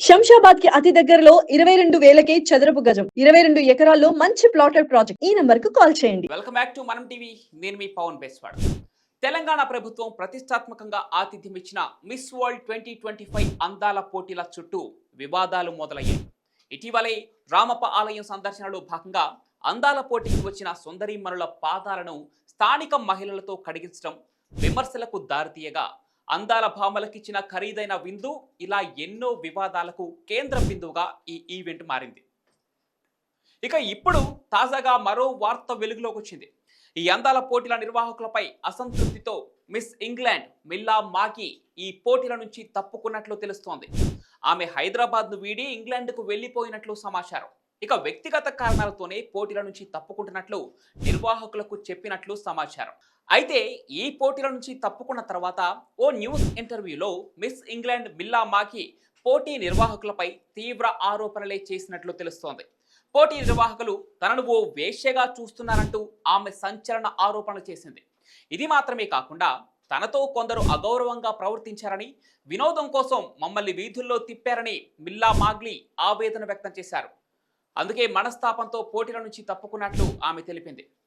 శంషాబాద్కి అతి దగ్గరలో ఇరవై రెండు వేలకే చదరపు గజం ఇరవై రెండు ఎకరాల్లో మంచి ప్లాటెడ్ ప్రాజెక్ట్ ఈ నంబర్కు కాల్ చేయండి. వెల్కమ్ బ్యాక్ టు మనం టీవీ నేను మీ పవన్ బేస్వాడ్. తెలంగాణ ప్రభుత్వం ప్రతిష్టాత్మకంగా ఆతిథ్యం ఇచ్చిన Miss World twenty twenty five అందాల పోటీల చుట్టూ వివాదాలు మొదలయ్యాయి. ఇటీవలే రామప్ప ఆలయం సందర్శనలో భాగంగా అందాల పోటీకి వచ్చిన సుందరీమణుల పాదాలను స్థానిక మహిళలతో కడిగించడం విమర్శలకు దారితీయగా అందాల భామలకిచ్చిన ఖరీదైన విందు ఇలా ఎన్నో వివాదాలకు కేంద్ర బిందువుగా ఈ ఈవెంట్ మారింది. ఇక ఇప్పుడు తాజాగా మరో వార్త వెలుగులోకి వచ్చింది ఈ అందాల పోటీల నిర్వాహకులపై అసంతృప్తితో మిస్ ఇంగ్లాండ్ మిల్లా మాకి ఈ పోటీల నుంచి తప్పుకున్నట్లు తెలుస్తోంది. ఆమె హైదరాబాద్ను వీడి ఇంగ్లాండ్కు వెళ్ళిపోయినట్లు సమాచారం. ఇక వ్యక్తిగత కారణాలతోనే పోటీల నుంచి తప్పుకుంటున్నట్లు నిర్వాహకులకు చెప్పినట్లు సమాచారం. అయితే ఈ పోటీల నుంచి తప్పుకున్న తర్వాత ఓ న్యూస్ ఇంటర్వ్యూలో మిస్ ఇంగ్లాండ్ మిల్లా మాకి పోటీ నిర్వాహకులపై తీవ్ర ఆరోపణలే చేసినట్లు తెలుస్తోంది. పోటీ నిర్వాహకులు తనను ఓ వేశ్యగా చూస్తున్నారంటూ ఆమె సంచలన ఆరోపణలు చేసింది. ఇది మాత్రమే కాకుండా తనతో కొందరు అగౌరవంగా ప్రవర్తించారని వినోదం కోసం మమ్మల్ని వీధుల్లో తిప్పారని మిల్లా మాగ్లీ ఆవేదన వ్యక్తం చేశారు. అందుకే మనస్తాపంతో పోటీల నుంచి తప్పుకున్నట్లు ఆమె తెలిపింది.